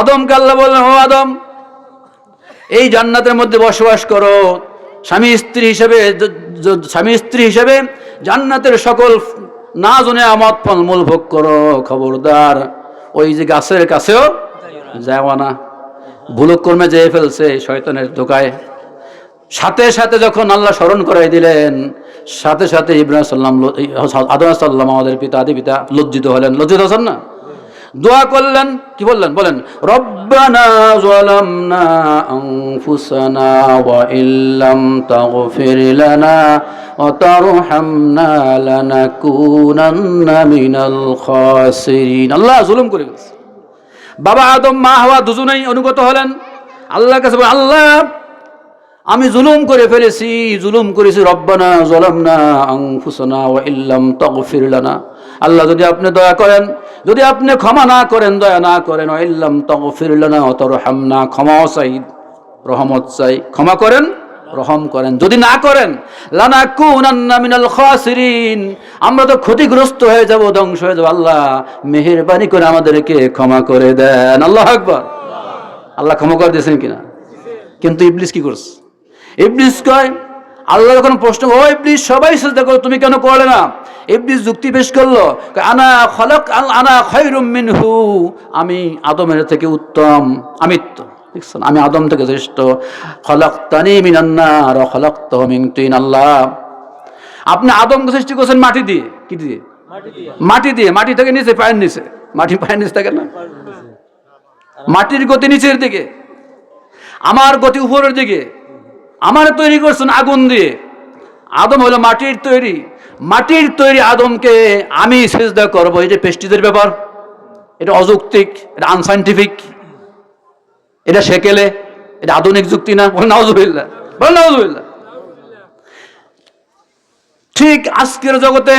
আদমকে আল্লাহ বললেন, ও আদম, এই জান্নাতের মধ্যে বসবাস করো। স্বামী স্ত্রী হিসেবে স্বামী স্ত্রী হিসেবে জান্নাতের সকল না জনে আমদ ফলমূল ভোগ করো, খবরদার। ওই যে গাছের কাছেও যাওয়া না। ভুলক কর্মে যেয়ে ফেলছে শয়তানের ধোকায়। সাথে সাথে যখন আল্লাহ স্মরণ করাই দিলেন, সাথে সাথে ইব্রাহিম সাল্লাম আদম সাল্লাম আমাদের পিতা, আদি পিতা লজ্জিত হলেন। লজ্জিত হচ্ছেন না? দোয়া করলেন, কি বললেন? বলেন, রব্বানা যালামনা আনফুসানা ওয়া ইল্লাম তাগফির লানা ওয়া তারহামনা লানাকুনান্না মিনাল খাসিরিন। আল্লাহ জুলুম করে গেছে। বাবা আদম, মা হওয়া দুজনেই অনুগত হলেন। আল্লাহর কাছে আল্লাহ, আমি জুলুম করে ফেলেছি, জুলুম করেছি, রব্বানা জলামনা আনফুসানা ওয়া ইল্লাম তাগফির লানা। আল্লাহ যদি আপনি দয়া করেন, যদি আপনি ক্ষমা না করেন, দয়া না করেন ইল্লাম তাগফির লানা ওয়া তারহামনা ক্ষমাও চাই রহমত চাই। ক্ষমা করেন, রহম করেন। যদি না করেন লানা কুনান্না মিনাল খাসিরিন। আমরা তো ক্ষতিগ্রস্ত হয়ে যাব, ধ্বংস হয়ে যাব। আল্লাহ মেহেরবানি করে আমাদেরকে ক্ষমা করে দেন। আল্লাহ আকবার। আল্লাহ ক্ষমা করে দিয়েছেন কিনা? কিন্তু ইবলিস কি করছে? ইবলিস কয় আল্লাহ যখন প্রশ্ন, ও ইবলিস, সবাই চেষ্টা করো, তুমি কেন করলে না? ইবলিস যুক্তি পেশ করল আনা খলক আনা খৈরুম মিনহু। আমি আদমের থেকে উত্তম আমিত্ব। দেখছেন আমি আদম থেকে শ্রেষ্ঠ। খলক তানি মিনান্নার খলক তিন আল্লাহ। আপনি আদমকে সৃষ্টি করছেন মাটি দিয়ে কি দিয়ে। মাটি দিয়ে মাটি থেকে নিচে পায়ের নিচে। মাটি পায়ের নিচে থাকে না? মাটির গতি নিচের দিকে আমার গতি উপরের দিকে। আমার তৈরি করছেন আগুন দিয়ে। আদম হলো মাটির তৈরি। মাটির তৈরি আদমকে আমি সেজদা করব। এটা পেস্টিজের ব্যাপার, এটা অযৌক্তিক, এটা আনসাইন্টিফিক এটা সেকেলে, এটা আধুনিক যুক্তি না। বলে নাউজুবিল্লাহ বলে নাউজুবিল্লাহ। ঠিক আজকের জগতে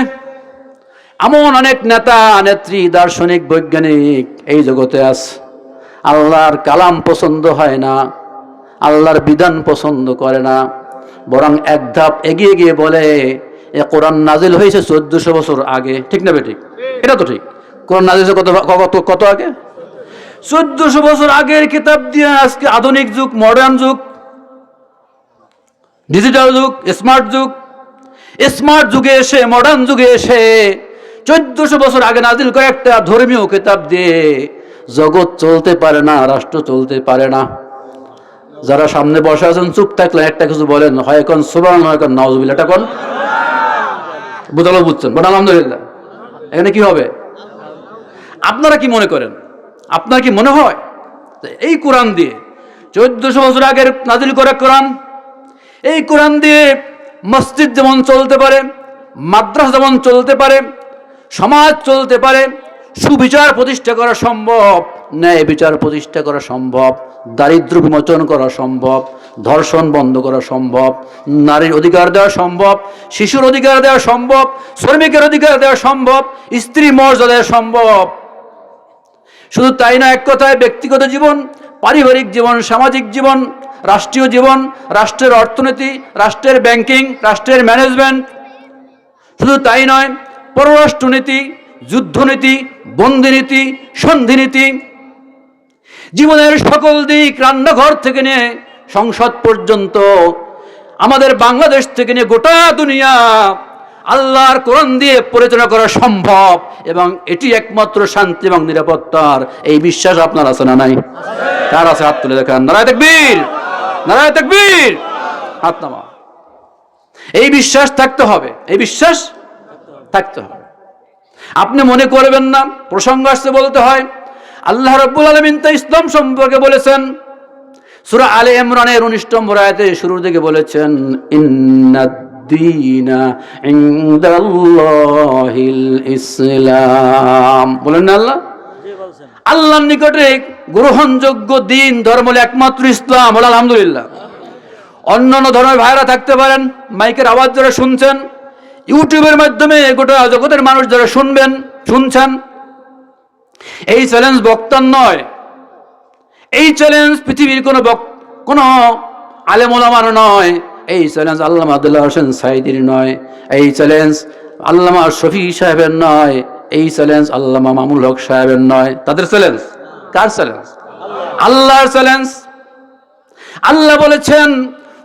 এমন অনেক নেতা, নেত্রী, দার্শনিক, বৈজ্ঞানিক এই জগতে আছে। আল্লাহর কালাম পছন্দ হয় না, আল্লাহর বিধান পছন্দ করে না, বরং এক ধাপ এগিয়ে গিয়ে বলে কোরআন নাজিল হয়েছে চোদ্দশো বছর আগে, ঠিক না বেঠিক এটা তো ঠিক। কোরআন নাজিল কত কত আগে? চোদ্দশো বছর আগের কিতাব দিয়ে আজকে আধুনিক যুগ মডার্ন যুগ ডিজিটাল যুগ স্মার্ট যুগ স্মার্ট যুগে এসে মডার্ন যুগে এসে চোদ্দশো বছর আগে নাজিল কয়েকটা ধর্মীয় কিতাব দিয়ে জগৎ চলতে পারে না, রাষ্ট্র চলতে পারে না। যারা সামনে বসে আছেন, চুপ থাকলে একটা কিছু বলেন, হয় এখন সুবান হয় এখন নওয়াজবিল এটা কোন? বুঝালো বুঝছেন বট আলহামদুলিল্লাহ। এখানে কি হবে? আপনারা কি মনে করেন? আপনার কি মনে হয়? এই কোরআন দিয়ে, চোদ্দশো বছর আগের নাজিল করা কোরআন, এই কোরআন দিয়ে মসজিদ যেমন চলতে পারে, মাদ্রাসা যেমন চলতে পারে, সমাজ চলতে পারে, সুবিচার প্রতিষ্ঠা করা সম্ভব? ন্যায় বিচার প্রতিষ্ঠা করা সম্ভব? দারিদ্র বিমোচন করা সম্ভব, ধর্ষণ বন্ধ করা সম্ভব, নারীর অধিকার দেওয়া সম্ভব, শিশুর অধিকার দেওয়া সম্ভব, শ্রমিকের অধিকার দেওয়া সম্ভব, স্ত্রী মর্যাদা সম্ভব। শুধু তাই না, এক কথায় ব্যক্তিগত জীবন, পারিবারিক জীবন, সামাজিক জীবন, রাষ্ট্রীয় জীবন, রাষ্ট্রের অর্থনীতি, রাষ্ট্রের ব্যাংকিং, রাষ্ট্রের ম্যানেজমেন্ট। শুধু তাই নয়, পররাষ্ট্রনীতি, যুদ্ধনীতি, বন্দিনীতি, সন্ধিনীতি জীবনের সকল দিক রান্নাঘর থেকে নিয়ে সংসদ পর্যন্ত, আমাদের বাংলাদেশ থেকে নিয়ে গোটা দুনিয়া আল্লাহর কোরআন দিয়ে পরিচালনা করা সম্ভব এবং এটি একমাত্র শান্তি এবং নিরাপত্তার। এই বিশ্বাস আপনার আছে না নাই? তার আছে? হাত তুলে দেখান। নারায় তকবীর! নারায় তকবীর! হাত নামা এই বিশ্বাস থাকতে হবে। এই বিশ্বাস থাকতে হবে। আপনি মনে করবেন না, প্রসঙ্গ আসতে বলতে হয় আল্লাহ রব্বুল আলমিন তো ইসলাম সম্পর্কে বলেছেন। সুরা আলে ইমরানের উনিশ নম্বর আয়াতে শুরুর দিকে বলেছেন ইসলাম। বলেন না আল্লাহ? আল্লাহর নিকটে গ্রহণযোগ্য দিন, ধর্ম হলো একমাত্র ইসলাম, বলে আলহামদুলিল্লাহ। অন্যান্য ধর্মের ভাইরা থাকতে পারেন, মাইকের আওয়াজ যারা শুনছেন, ইউটিউবের মাধ্যমে গোটা জগতের মানুষ যারা শুনবেন, শুনছেন এই চ্যালেঞ্জ বক্তার নয়। এই চ্যালেঞ্জ পৃথিবীর কোনো কোনো আলেমোলামার নয়। এই চ্যালেঞ্জ আল্লামা আব্দুল্লাহ হোসেন সাইদির নয়। এই চ্যালেঞ্জ আল্লামা শফি সাহেবের নয়। এই চ্যালেঞ্জ আল্লামা মামুল হক সাহেবের নয়। তাদের চ্যালেঞ্জ কার চ্যালেঞ্জ আল্লাহর চ্যালেঞ্জ আল্লাহ বলেছেন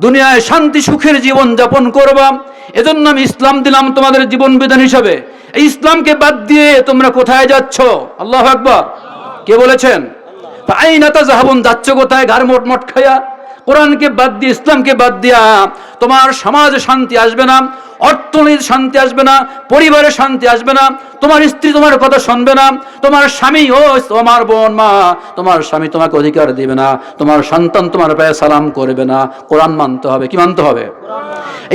দুনিয়ায় শান্তি, সুখের জীবন যাপন করবা। এজন্য আমি ইসলাম দিলাম তোমাদের জীবন বিধান হিসাবে। এই ইসলামকে বাদ দিয়ে তোমরা কোথায় যাচ্ছ? আল্লাহ আকবর। কে বলেছেন? আইনাতা জাহাবন যাচ্ছ কোথায়? ঘর মোট মোট খায়া। কোরআনকে বাদ দিয়ে, ইসলামকে বাদ দিয়া তোমার সমাজে শান্তি আসবে না অর্থনীতির শান্তি আসবে না, পরিবারে শান্তি আসবে না, তোমার স্ত্রী তোমার কথা শুনবে না, তোমার স্বামী, ও তোমার বোন, মা, তোমার স্বামী তোমাকে অধিকার দিবে না, তোমার সন্তান তোমার পায়ে সালাম করবে না। কোরআন মানতে হবে, কি মানতে হবে?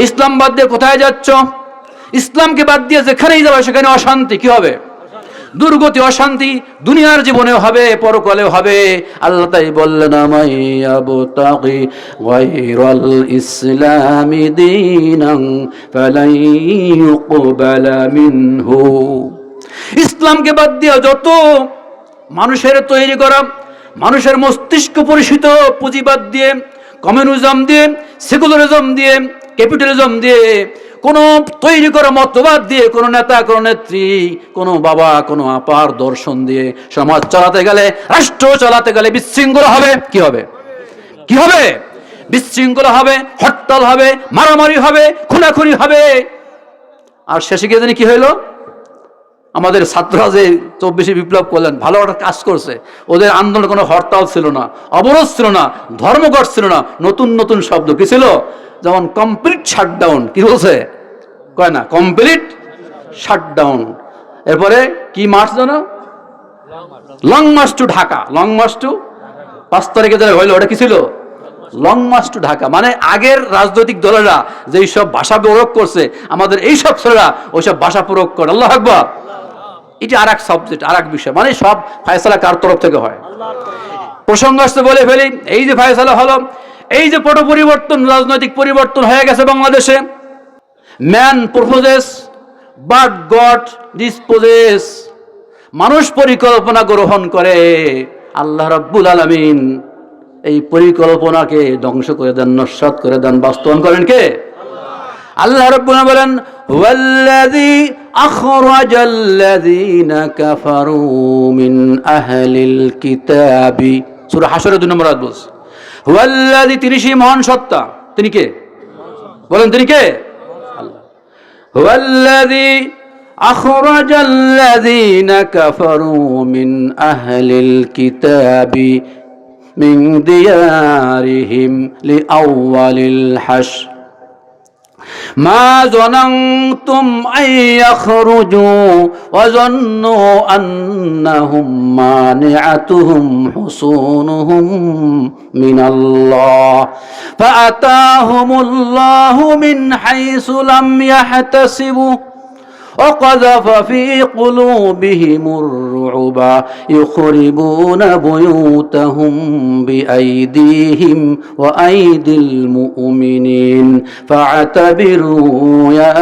ইসলাম বাদ দিয়ে কোথায় যাচ্ছ? ইসলামকে বাদ দিয়ে যেখানেই যাবে সেখানে অশান্তি, কি হবে? দুর্গতি, অশান্তি দুনিয়ার জীবনে হবে পরকালেও হবে। আল্লাহ তাই বললেন মিনহু। ইসলামকে বাদ দিয়ে যত মানুষের তৈরি করা, মানুষের মস্তিষ্ক পরিচিত পুঁজিবাদ দিয়ে, কমিউনিজম দিয়ে, সেকুলারিজম দিয়ে, ক্যাপিটালিজম দিয়ে কোনো তৈরি করা মতবাদ দিয়ে, কোনো নেতা, কোনো নেত্রী, কোনো বাবা, কোনো আপার দর্শন দিয়ে সমাজ চালাতে গেলে, রাষ্ট্র চালাতে গেলে বিশৃঙ্খল হবে। কি হবে? কি হবে? বিশৃঙ্খলা হবে, হরতাল হবে, মারামারি হবে, খুনাখুনি হবে। আর শেষে গিয়ে জানি কি হইল? আমাদের ছাত্ররা যে চব্বিশে বিপ্লব করলেন, ভালো একটা কাজ করছে। ওদের আন্দোলন কোনো হরতাল ছিল না, অবরোধ ছিল না, ধর্মঘট ছিল না, নতুন নতুন শব্দ কি ছিল? যেমন কমপ্লিট শাটডাউন কি বলছে? কয় না কমপ্লিট শাটডাউন এরপরে কি মার্চ যেন long march to Dhaka long march to পাঁচ তারিখে যেটা হইল, ওটা কি ছিল? লং মার্চ টু ঢাকা মানে আগের রাজনৈতিক দলেরা যেই সব ভাষা প্রয়োগ করছে, আমাদের এই সব ছেলেরা ওই সব ভাষা প্রয়োগ করে। আল্লাহ আকবর। এটা আর এক সাবজেক্ট আর এক বিষয়। মানে সব ফায়সালা কার তরফ থেকে হয়? প্রসঙ্গ আসতে বলে ফেলি। এই যে ফায়সালা হলো, এই যে পট পরিবর্তন রাজনৈতিক পরিবর্তন হয়ে গেছে বাংলাদেশে। Man proposes but God disposes মানুষ পরিকল্পনা গ্রহণ করে, আল্লাহ রাব্বুল আলামিন এই পরিকল্পনাকে ধ্বংস করে দেন, নস্বাত করে দেন, বাস্তবায়ন করেন কে? আল্লাহ রাব্বুল বলেন হুয়াল্লাযী আখরাজাল্লাযীনা কাফারু মিন আহলিল কিতাবি। সূরা হাশরের 2 নম্বর আয়াত বলছে তিনি সেই মহান সত্তা। তিনি কে? বলেন, তিনি কে? هو الذي أخرج الذين كفروا من أهل الكتاب من ديارهم لأول الحشر. ما ظننتم أن يخرجوا وظنوا أنهم مانعتهم حصونهم من الله فأتاهم الله من حيث لم يحتسبوا وقذف في قلوبهم الرعب يخربون بيوتهم بأيديهم وأيدي المؤمنين فاعتبروا يا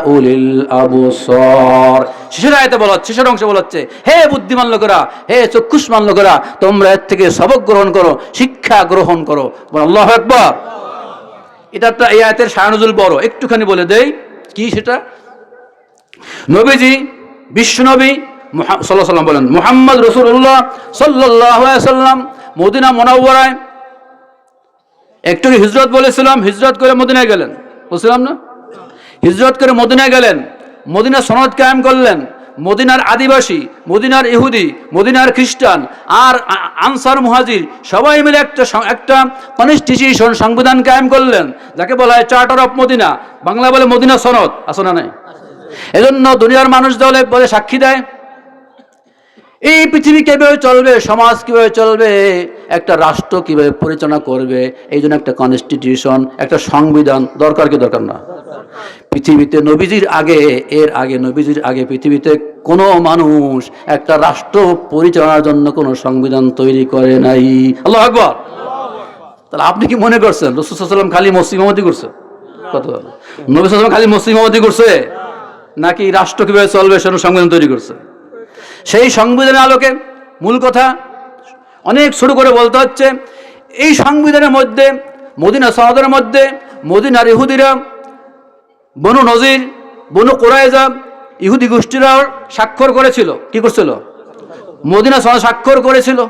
أولي الأبصار শেষের আয়তে বলা হচ্ছে শেষের অংশে বলা হচ্ছে হে বুদ্ধিমান লোকেরা হে চক্ষুষ্মান লোকেরা তোমরা এর থেকে সবক গ্রহণ করো শিক্ষা গ্রহণ করো আল্লাহ একবার এটা একটা এই আয়তের সায়নজুল বড় একটুখানি বলে দেই কি সেটা নবীজি বিশ্বনবী সাল্লাহ সাল্লাম বলেন, মোহাম্মদ রসুল্লাহ সাল্লাহ সাল্লাম মদিনা মোনাব্বরায় একটু হিজরত বলেছিলাম? হিজরত করে মদিনায় গেলেন। বলছিলাম না? হিজরত করে মদিনায় গেলেন। মদিনা সনদ কায়েম করলেন। মদিনার আদিবাসী, মদিনার ইহুদি, মদিনার খ্রিস্টান আর আনসার মুহাজির সবাই মিলে একটা একটা কনস্টিটিউশন সংবিধান কায়েম করলেন। যাকে বলা হয় চার্টার অফ মদিনা বাংলা বলে মদিনা সনদ। আছে না নাই? এজন্য দুনিয়ার মানুষ দলে বলে সাক্ষী দেয়, এই পৃথিবী কীভাবে চলবে, সমাজ কীভাবে চলবে, একটা রাষ্ট্র কীভাবে পরিচালনা করবে, এই জন্য একটা কনস্টিটিউশন একটা সংবিধান দরকার কি দরকার না? পৃথিবীতে নবীজির আগে, এর আগে, নবীজির আগে পৃথিবীতে কোনো মানুষ একটা রাষ্ট্র পরিচালনার জন্য কোনো সংবিধান তৈরি করে নাই। আল্লাহ আকবর। তাহলে আপনি কি মনে করছেন রসুলাম খালি মসলিমামতি করছে? কত? নবী সাল্লাম খালি মসলিমামতি করছে? নাকি রাষ্ট্র কীভাবে চলবে সেরকম সংবিধান তৈরি করছে। সেই সংবিধানের আলোকে মূল কথা অনেক শুরু করে বলতে হচ্ছে, এই সংবিধানের মধ্যে, মদিনা সহদের মধ্যে মদিনার ইহুদিরা, বনু নজির, বনু কোরআজা ইহুদি গোষ্ঠীরা স্বাক্ষর করেছিল। কি করছিল? মদিনা সনদ স্বাক্ষর করেছিল।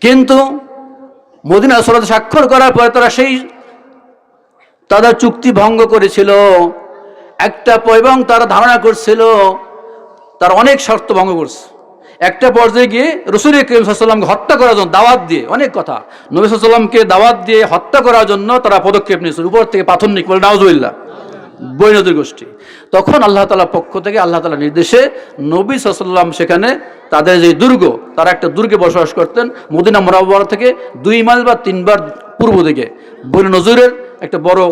কিন্তু মদিনা সনদ স্বাক্ষর করার পরে তারা সেই, তাদের চুক্তি ভঙ্গ করেছিল। একটা এবং তারা ধারণা করছিল, তার অনেক শর্ত ভঙ্গ করছে। একটা পর্যায়ে গিয়ে রসুল করিম সাল্লামকে হত্যা করার জন্য দাওয়াত দিয়ে, অনেক কথা। নবী সাল্লামকে দাওয়াত দিয়ে হত্যা করার জন্য তারা পদক্ষেপ নিয়েছিল উপর থেকে প্রাথমিক বলে নাওজুল্লাহ বৈনদী গোষ্ঠী। তখন আল্লাহ তালার পক্ষ থেকে আল্লাহ তালার নির্দেশে নবী সাল্লাম সেখানে তাদের যে দুর্গ, তারা একটা দুর্গে বসবাস করতেন। মদিনা মোরাব্বর থেকে দুই মাইল বা তিনবার পূর্ব দিকে। বৈন নজরের একটা বড়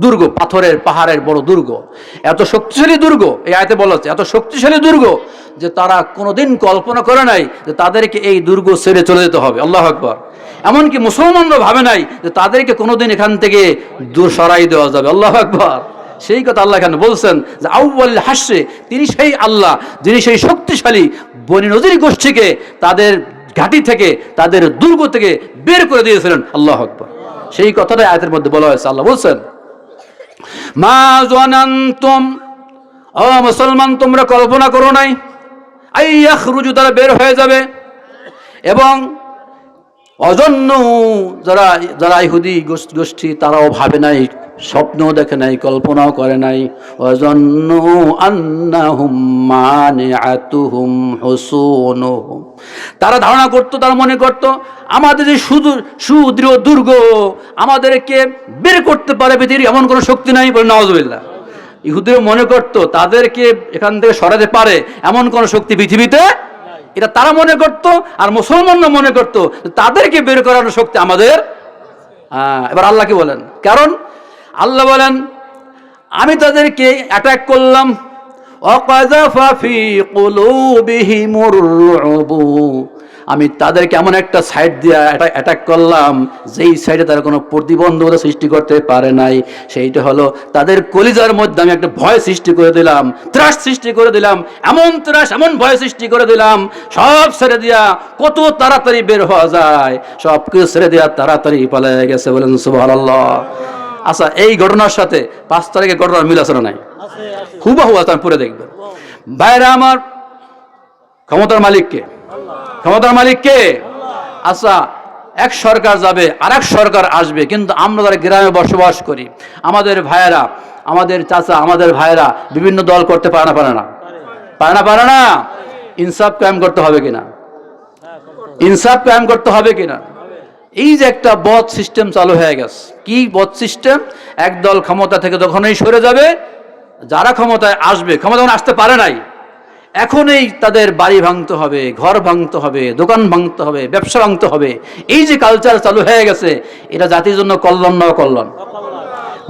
দুর্গ, পাথরের পাহাড়ের বড় দুর্গ। এত শক্তিশালী দুর্গ, এই আয়তে বলা হচ্ছে, এত শক্তিশালী দুর্গ যে তারা কোনোদিন কল্পনা করে নাই যে তাদেরকে এই দুর্গ ছেড়ে চলে যেতে হবে। আল্লাহ আকবর। এমনকি মুসলমানরা ভাবে নাই যে তাদেরকে কোনোদিন এখান থেকে দূর সরাই দেওয়া যাবে। আল্লাহ আকবর। সেই কথা আল্লাহ এখানে বলছেন যে আউ্বাল হাস্যে তিনি সেই আল্লাহ, যিনি সেই শক্তিশালী বনি নজির গোষ্ঠীকে তাদের ঘাঁটি থেকে, তাদের দুর্গ থেকে বের করে দিয়েছিলেন। আল্লাহ আকবর। সেই কথাটা আয়াতের মধ্যে বলা হয়েছে। আল্লাহ বলছেন মা মুসলমান তোমরা কল্পনা করো নাই। আইয়াখ রুজু তারা বের হয়ে যাবে এবং অজন্য যারা যারা ইহুদি গোষ্ঠী তারাও ভাবে নাই, স্বপ্নও দেখে নাই, কল্পনাও করে নাই। অজন্য তারা ধারণা করত, তারা মনে করত, আমাদের যে শুধু সুদৃঢ় দুর্গ, আমাদেরকে বের করতে পারে পৃথিবীর এমন কোনো শক্তি নাই বলে নওয়াজবিল্লা ইহুদিও মনে করত, তাদেরকে এখান থেকে সরাতে পারে এমন কোনো শক্তি পৃথিবীতে এটা তারা মনে করত আর মুসলমানরা মনে করত তাদেরকে বের করানোর শক্তি আমাদের হ্যাঁ, এবার আল্লাহকে বলেন। কারণ আল্লাহ বলেন, আমি তাদেরকে অ্যাটাক করলাম। অকাজা ফাফি কলু বিহিমুর আমি তাদেরকে এমন একটা সাইড দিয়ে অ্যাটাক করলাম যেই সাইডে তারা কোনো প্রতিবন্ধকতা সৃষ্টি করতে পারে নাই। সেইটা হলো তাদের কলিজার মধ্যে আমি একটা ভয় সৃষ্টি করে দিলাম ত্রাস সৃষ্টি করে দিলাম এমন ত্রাস এমন ভয় সৃষ্টি করে দিলাম সব ছেড়ে দিয়া কত তাড়াতাড়ি বের হওয়া যায় সব কিছু ছেড়ে দিয়া তাড়াতাড়ি পালিয়ে গেছে বলেন সুবহানাল্লাহ। আচ্ছা এই ঘটনার সাথে পাঁচ তারিখের ঘটনার মিল আছে না নাই? হুবাহু আছে পরে দেখবেন বাইরে আমার ক্ষমতার মালিককে ক্ষমতার মালিক কে? আচ্ছা এক সরকার যাবে আর এক সরকার আসবে, কিন্তু আমরা যারা গ্রামে বসবাস করি, আমাদের ভাইয়েরা, আমাদের চাচা, আমাদের ভাইয়েরা বিভিন্ন দল করতে পারে না পারে না। পারে না পারে না? ইনসাফ কায়েম করতে হবে কিনা? ইনসাফ কায়েম করতে হবে কিনা? এই যে একটা বধ সিস্টেম চালু হয়ে গেছে। কি বধ সিস্টেম? একদল ক্ষমতা থেকে যখনই সরে যাবে, যারা ক্ষমতায় আসবে, ক্ষমতা আসতে পারে নাই এখনই তাদের বাড়ি ভাঙতে হবে, ঘর ভাঙতে হবে, দোকান ভাঙতে হবে, ব্যবসা ভাঙতে হবে। এই যে কালচার চালু হয়ে গেছে, এটা জাতির জন্য কল্যাণ না কল্যাণ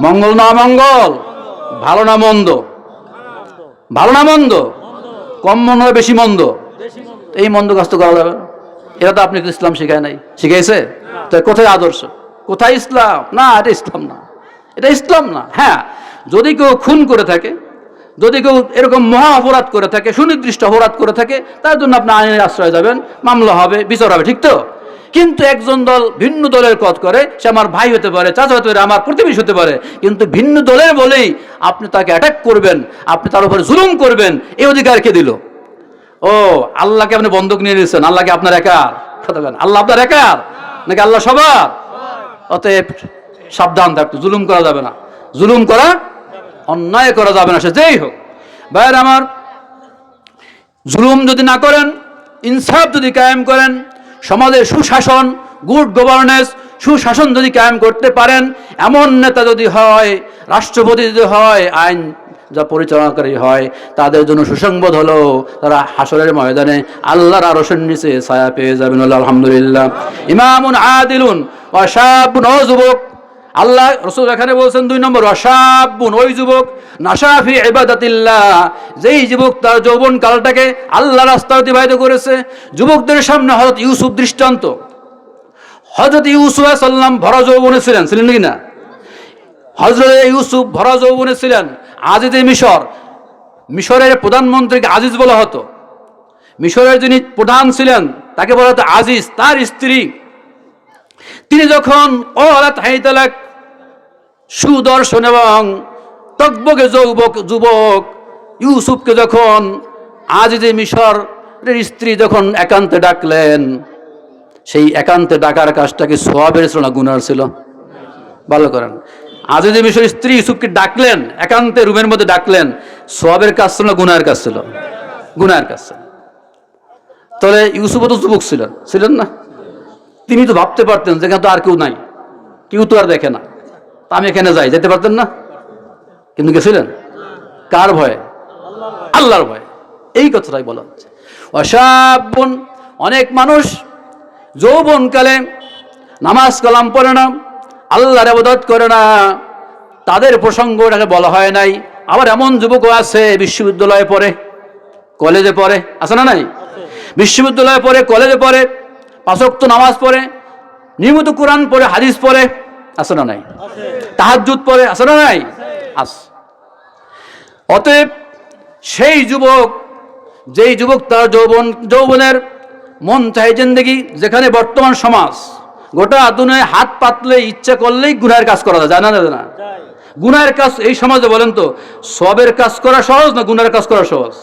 মঙ্গল না মঙ্গল? ভালো না মন্দ? ভালো না মন্দ? কম মন্দ হয় বেশি মন্দ? এই মন্দ কাজ তো করা যাবে এটা তো আপনি ইসলাম শিখায় নাই। শিখাইছে? তো কোথায় আদর্শ? কোথায় ইসলাম? না, এটা ইসলাম না। এটা ইসলাম না। হ্যাঁ যদি কেউ খুন করে থাকে যদি কেউ এরকম মহা অপরাধ করে থাকে, সুনির্দিষ্ট অপরাধ করে থাকে, তার জন্য আপনি আইনের আশ্রয় যাবেন মামলা হবে, বিচার হবে, ঠিক তো? কিন্তু একজন দল ভিন্ন দলের পথ করে, সে আমার ভাই হতে পারে, চাচা হতে পারে, আমার প্রতিবেশী হতে পারে, কিন্তু ভিন্ন দলের বলেই আপনি তাকে অ্যাটাক করবেন, আপনি তার উপরে জুলুম করবেন এই অধিকার কে দিল? ও, আল্লাহকে আপনি বন্ধক নিয়ে নিয়েছেন আল্লাহকে আপনার একার? কথা আল্লাহ আপনার একার? নাকি আল্লাহ সবার? অতএব সাবধান থাকতো, জুলুম করা যাবে না। জুলুম করা অন্যায় করা যাবে না, সে যেই হোক। ভাইয়ের আমার, জুলুম যদি না করেন, ইনসাফ যদি কায়েম করেন, সমাজের সুশাসন, গুড গভর্নেন্স সুশাসন যদি কায়েম করতে পারেন, এমন নেতা যদি হয়, রাষ্ট্রপতি যদি হয়, আইন যা পরিচালনাকারী হয়, তাদের জন্য সুসংবাদ হলো, তারা হাসরের ময়দানে আল্লাহর আরশের নিচে ছায়া পেয়ে যাবেন, আলহামদুলিল্লাহ। ইমামুন আদিলুন অসাবুন যুবক। আল্লাহ রসুল এখানে বলছেন দুই নম্বর অসাবুন ওই যুবক নাসাফি ইবাদাতিল্লাহ যেই যুবক তার যৌবন কালটাকে আল্লাহ রাস্তা অতিবাহিত করেছে। যুবকদের সামনে হজরত ইউসুফ দৃষ্টান্ত। হজরত ইউসুফ সাল্লাম ভরা যৌবনে ছিলেন ছিলেন কি না? হজরত ইউসুফ ভরা যৌবনে ছিলেন, আজিজে মিশর। মিশরের প্রধানমন্ত্রীকে আজিজ বলা হতো। মিশরের যিনি প্রধান ছিলেন, তাকে বলা হতো আজিজ, তার স্ত্রী। তিনি যখন অলাত হাইতালাক সুদর্শন এবং তকবকে যুবক যুবক ইউসুফকে যখন আজ যে মিশর স্ত্রী যখন একান্তে ডাকলেন, সেই একান্তে ডাকার কাজটাকে সোয়াবের ছিল না গুনার ছিল। ভালো করেন। আজ যে মিশর স্ত্রী ইউসুফকে ডাকলেন, একান্তে রুমের মধ্যে ডাকলেন, সোয়াবের কাজ ছিল না, গুনার কাজ ছিল। গুনার কাজ ছিল। তাহলে ইউসুফও তো যুবক ছিলেন। ছিলেন না? তিনি তো ভাবতে পারতেন যেখানে তো আর কেউ নাই। কেউ তো আর দেখে না। তা আমি এখানে যাই, যেতে পারতেন না? কিন্তু গেছিলেন? কার ভয়ে? আল্লাহর ভয়ে। এই কথাটাই বলা হচ্ছে। অসাবন অনেক মানুষ যৌবনকালে নামাজ কালাম পড়ে না, আল্লাহর আবাদত করে না। তাদের প্রসঙ্গ ওটাকে বলা হয় নাই। আবার এমন যুবকও আছে, বিশ্ববিদ্যালয়ে পড়ে, কলেজে পড়ে, আছে না নাই? বিশ্ববিদ্যালয়ে পড়ে, কলেজে পড়ে পাঁচক্ত নামাজ পড়ে, নিয়মিত কোরআন পড়ে, হাদিস পড়ে। আছে না নাই? তাহাজুদ পড়ে আছে না নাই? আস অতএব সেই যুবক যেই যুবক তার যৌবন যৌবনের মন চাই জিন্দগি যেখানে বর্তমান সমাজ গোটা দুনিয়ায় হাত পাতলে ইচ্ছা করলেই গুনার কাজ করা যায় জানা যায় না? গুনার কাজ এই সমাজে বলেন তো সবের কাজ করা সহজ না গুনার কাজ করা সহজ?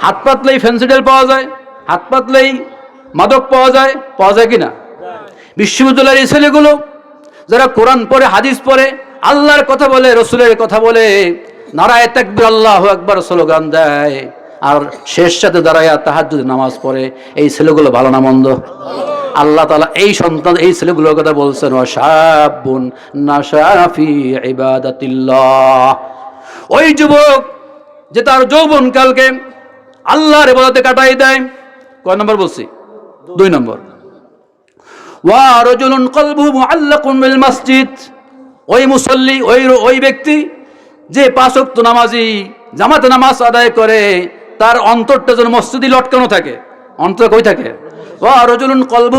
হাত পাতলেই ফেন্সিডেল পাওয়া যায় হাত পাতলেই মাদক পাওয়া যায় পাওয়া যায় কি না? বিশ্ববিদ্যালয়ের এই ছেলেগুলো যারা কোরআন পড়ে, হাদিস পড়ে, আল্লাহর কথা বলে, রসুলের কথা বলে, নারায় তাকবির আল্লাহ একবার স্লোগান দেয়। আর শেষ সাথে দাঁড়ায় তাহার যদি নামাজ পড়ে, এই ছেলেগুলো ভালো না মন্দ? আল্লাহ তালা এই সন্তান, এই ছেলেগুলোর কথা বলছেন ও সাবুন ইবাদাতিল্লাহ। ওই যুবক যে তার যৌবন কালকে আল্লাহর ইবাদতে কাটাই দেয়, কয় নম্বর বলছি? দুই নম্বর। ওয়া রজুলুন কলবুহু মুআল্লাকুন বিল মসজিদ। ওই মুসল্লি, ওই ওই ব্যক্তি যে পাঁচ নামাজি, জামাতে নামাজ আদায় করে, তার অন্তরটা যেন মসজিদে লটকানো থাকে। অন্তর কই থাকে? কলবু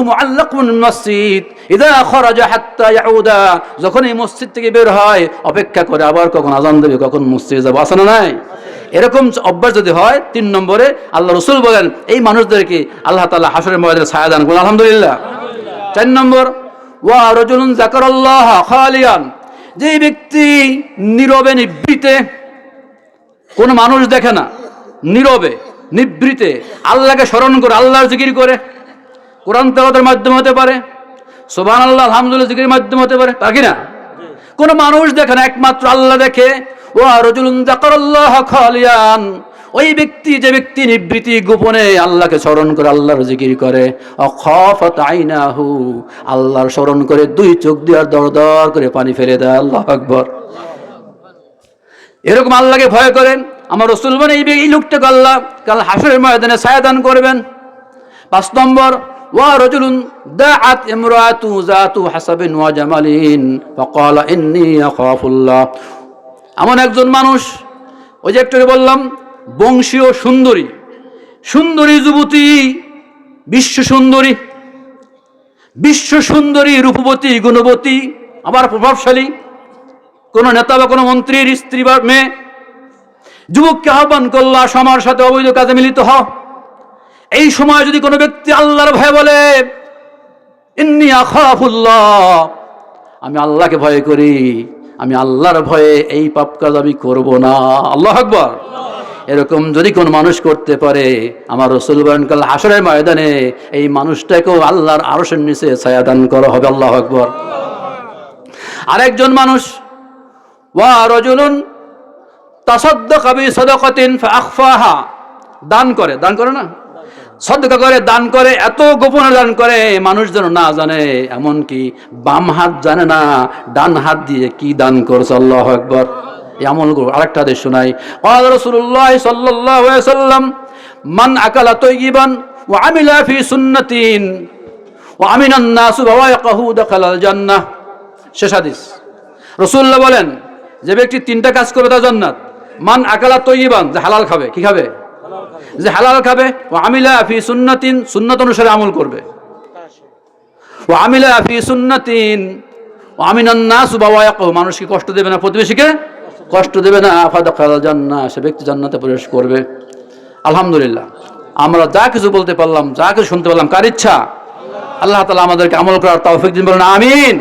যখন এই মসজিদ থেকে বের হয়, অপেক্ষা করে আবার কখন আজান দেবে, কখন মসজিদে যাব আসে না নাই? এরকম অভ্যাস যদি হয়, তিন নম্বরে আল্লাহ রসুল বলেন, এই মানুষদেরকে আল্লাহ তালা হাসরের ময়দানে ছায়া দান করুন, আলহামদুলিল্লাহ। চার নম্বর, ওয়া রজুলুন জাকারাল্লাহ খালিয়ান। যে ব্যক্তি নীরবে, নিবৃতে, কোন মানুষ দেখে না, নীরবে, নিবৃতে, আল্লাহকে স্মরণ করে, আল্লাহর জিকির করে, কোরআন তেলাতের মাধ্যমে হতে পারে সোবান আল্লাহ আলহামদুলিল্লাহ জিকির মাধ্যমে হতে পারে, তা কি না? কোন মানুষ দেখে না, একমাত্র আল্লাহ দেখে ও রজুলুন জাকারাল্লাহ খালিয়ান। ওই ব্যক্তি যে ব্যক্তি নিবৃত্তি গোপনে আল্লাহকে স্মরণ করে আল্লাহর জিকির করে, অখফত আল্লাহর স্মরণ করে দুই চোখ দিয়ে দর দর করে পানি ফেলে দেয়, আল্লাহ আকবর। এরকম আল্লাহকে ভয় করেন। আমার রসুল মানে এই লোকটাকে আল্লাহ কাল হাসরের ময়দানে ছায়াদান করবেন। পাঁচ নম্বর এমন একজন মানুষ, ওই যে একটু বললাম বংশীয় সুন্দরী। সুন্দরী যুবতী, বিশ্ব সুন্দরী। বিশ্ব সুন্দরী রূপবতী, গুণবতী, আবার প্রভাবশালী। কোনো নেতা বা কোনো মন্ত্রীর স্ত্রী বা মেয়ে। যুবককে আহ্বান করলা সমার সাথে অবৈধ কাজে মিলিত হ এই সময় যদি কোনো ব্যক্তি আল্লাহর ভয় বলে, ইন্নি আখাফুল্লাহ, আমি আল্লাহকে ভয় করি, আমি আল্লাহর ভয়ে এই পাপ কাজ আমি করব না। আল্লাহ আকবর। এরকম যদি কোন মানুষ করতে পারে, আমার রসুল কাল হাসরের ময়দানে এই মানুষটাকেও আল্লাহর আরশের নিচে ছায়াদান করা হবে, আল্লাহ আকবর। আরেকজন মানুষ ফাআখফাহা। দান করে দান করে না? করে, দান করে, এত গোপনে দান করে না জানে, এমনকি বাম হাত জানে না, ডান হাত দিয়ে কি দান করছে, আল্লাহ একবার এই আমলগুলো আরেকটা আদেশ শোনাই। রসুল্লাহ সাল্লাম, মান আকালা তৈগিবান ও আমিলা ফি সুন্নতিন ও আমিনান্না নাসু বাবা কাহু দখালাল জান্নাহ। শেষ হাদিস। রসুল্লাহ বলেন, যে ব্যক্তি তিনটা কাজ করবে তা জান্নাত। মান আকালা তৈবান যে হালাল খাবে, কি খাবে? যে হালাল খাবে ও আমিলা আফি সুন্নাতিন, সুন্নাত অনুসারে আমল করবে। ও আমিলা আফি সুন্নাতিন ও আমিনান্নাস বাবা মানুষকে কষ্ট দেবে না প্রতিবেশীকে? কষ্ট দেবে না আফাদ জান্না সে ব্যক্তি জান্নাতে প্রবেশ করবে। আলহামদুলিল্লাহ। আমরা যা কিছু বলতে পারলাম, যা কিছু শুনতে পারলাম, কার ইচ্ছা? আল্লাহ তালা আমাদেরকে আমল করার তৌফিক দিন বলেন, আমিন।